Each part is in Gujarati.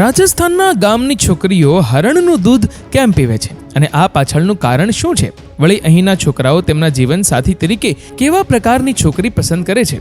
રાજસ્થાનના ગામની છોકરીઓ હરણનું દૂધ કેમ પીવે છે? અને આ પાછળનું કારણ શું છે? વળી અહીંના છોકરાઓ તેમના જીવનસાથી તરીકે કેવા પ્રકારની છોકરી પસંદ કરે છે?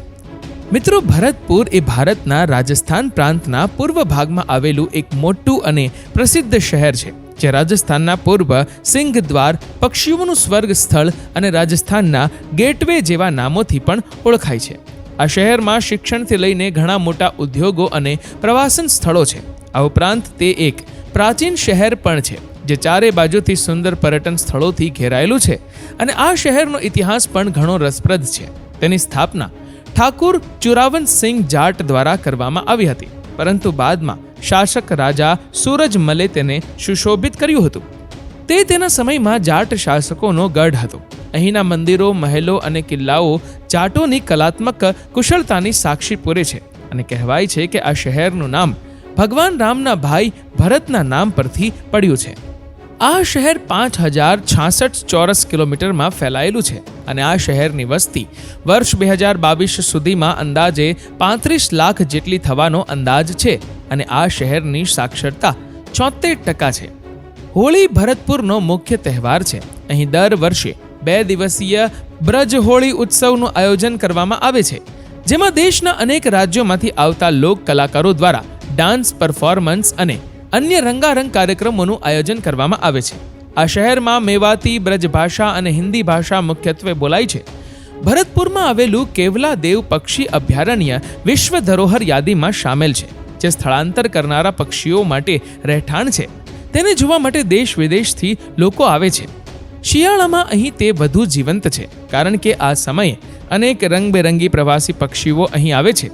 મિત્રો, ભરતપુર એ ભારતના રાજસ્થાન પ્રાંતના પૂર્વ ભાગમાં આવેલું એક મોટું અને પ્રસિદ્ધ શહેર છે જે રાજસ્થાનના પૂર્વ સિંહ દ્વાર પક્ષીઓનું સ્વર્ગ સ્થળ અને રાજસ્થાનના ગેટવે જેવા નામોથી પણ ઓળખાય છે. આ શહેરમાં શિક્ષણથી લઈને ઘણા મોટા ઉદ્યોગો અને પ્રવાસન સ્થળો છે. આ ઉપરાંત તે એક પ્રાચીન શહેર પણ છે, જે ચારે બાજુથી સુંદર પર્યટન સ્થળોથી ઘેરાયેલું છે અને આ શહેરનો ઇતિહાસ પણ ઘણો રસપ્રદ છે. તેની સ્થાપના ઠાકુર ચુરાવન સિંહ જાટ દ્વારા કરવામાં આવી હતી, પરંતુ બાદમાં શાસક રાજા સૂરજમલે તેને સુશોભિત કર્યું હતું. તે તેના સમયમાં જાટ શાસકોનો ગઢ હતો. અહીંના મંદિરો, મહેલો અને કિલ્લાઓ જાટોની કલાત્મક કુશળતાની સાક્ષી પૂરે છે અને કહેવાય છે કે આ શહેરનું નામ ભગવાન રામના ભાઈ ભરતના નામ પરથી પડ્યું છે. આ શહેર પાંચ હજાર છાસઠ ચોરસ કિલોમીટરમાં ફેલાયેલું છે અને આ શહેરની વસ્તી વર્ષ બે હજાર બાવીસ સુધીમાં અંદાજે પાંત્રીસ લાખ જેટલી થવાનો અંદાજ છે અને આ શહેરની સાક્ષરતા ચોતેર ટકા છે. હોળી ભરતપુરનો મુખ્ય તહેવાર છે. અહીં દર વર્ષે બે દિવસીય બ્રજ હોળી ઉત્સવનું આયોજન કરવામાં આવે છે, જેમાં દેશના અનેક રાજ્યોમાંથી આવતા લોક કલાકારો દ્વારા ડાન્સ પરફોર્મન્સ અને અન્ય રંગારંગ કાર્યક્રમોનું આયોજન કરવામાં આવે છે. આ શહેરમાં મેવાતી બ્રજભાષા અને હિન્દી ભાષા મુખ્યત્વે બોલાય છે. ભરતપુરમાં આવેલું કેવલા દેવ પક્ષી અભયારણ્ય વિશ્વ ધરોહર યાદીમાં સામેલ છે, જે સ્થળાંતર કરનારા પક્ષીઓ માટે રહેઠાણ છે. તેને જોવા માટે દેશ વિદેશથી લોકો આવે છે. શિયાળામાં અહીં તે વધુ જીવંત છે, કારણ કે આ સમયે અનેક રંગબેરંગી પ્રવાસી પક્ષીઓ અહીં આવે છે.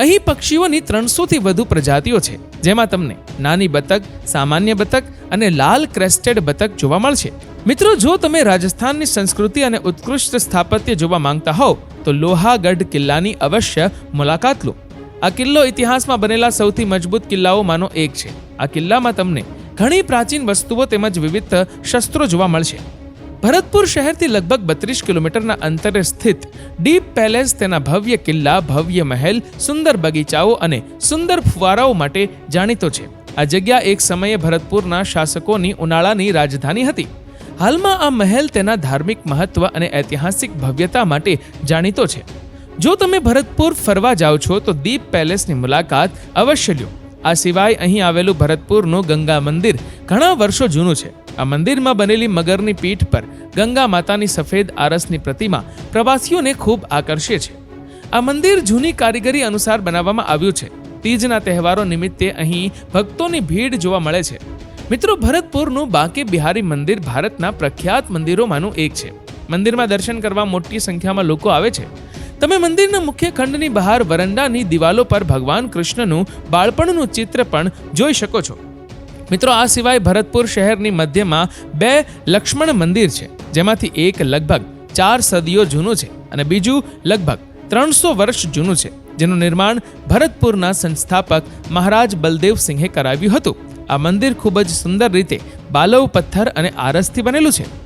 અહીં પક્ષીઓની ત્રણસોથી વધુ પ્રજાતિઓ છે, જેમાં તમને નાની બતક, સામાન્ય બતક અને લાલ ક્રેસ્ટેડ બતક જોવા મળશે. મિત્રો, જો તમે રાજસ્થાનની સંસ્કૃતિ અને ઉત્કૃષ્ટ સ્થાપત્ય જોવા માંગતા હોવ, તો લોહાગઢ કિલ્લાની અવશ્ય મુલાકાત લો. આ કિલ્લો ઇતિહાસમાં બનેલા સૌથી મજબૂત કિલ્લાઓમાંનો એક છે. આ કિલ્લામાં તમને ઘણી પ્રાચીન વસ્તુઓ તેમજ વિવિધ શસ્ત્રો જોવા મળશે. ભરતપુર શહેરથી લગભગ બત્રીસ કિલોમીટરના અંતરે સ્થિત ડીપ પેલેસ તેના ભવ્ય કિલ્લા, ભવ્ય મહેલ, સુંદર બગીચાઓ અને સુંદર ફુવારાઓ માટે જાણીતો છે. આ જગ્યા એક સમયે ભરતપુરના શાસકોની ઉનાળાની રાજધાની હતી. હાલમાં આ મહેલ તેના ધાર્મિક મહત્વ અને ઐતિહાસિક ભવ્યતા માટે જાણીતો છે. જો તમે ભરતપુર ફરવા જાઓ છો, તો દીપ પેલેસની મુલાકાત અવશ્ય લ્યો આ સિવાય અહીં આવેલું ભરતપુરનું ગંગા મંદિર ઘણા વર્ષો જૂનું છે. આ મંદિરમાં બનેલી મગરની પીઠ પર ગંગા માતાની સફેદ આરસની પ્રતિમા પ્રવાસીઓને ખૂબ આકર્ષે છે. આ મંદિર જૂની કારીગરી અનુસાર બનાવવામાં આવ્યું છે. તીજના તહેવારો નિમિત્તે અહીં ભક્તોની ભીડ જોવા મળે છે. મિત્રો, ભરતપુરનું બાંકે બિહારી મંદિર ભારતના પ્રખ્યાત મંદિરોમાંનું એક છે. મંદિરમાં દર્શન કરવા મોટી સંખ્યામાં લોકો આવે છે. તમે મંદિરના મુખ્ય ખંડની બહાર વરંડાની દિવાલો પર ભગવાન કૃષ્ણનું બાળપણનું ચિત્ર પણ જોઈ શકો છો. મિત્રો, આ સિવાય ભરતપુર શહેરની મધ્યમાં બે લક્ષ્મણ મંદિર છે, જેમાંથી એક લગભગ ચાર સદીઓ જૂનું છે અને બીજું લગભગ ત્રણસો વર્ષ જૂનું છે, જેનું નિર્માણ ભરતપુરના સંસ્થાપક મહારાજ બલદેવ સિંહે કરાવ્યું હતું. આ મંદિર ખૂબ જ સુંદર રીતે બાલવ પથ્થર અને આરસથી બનેલું છે.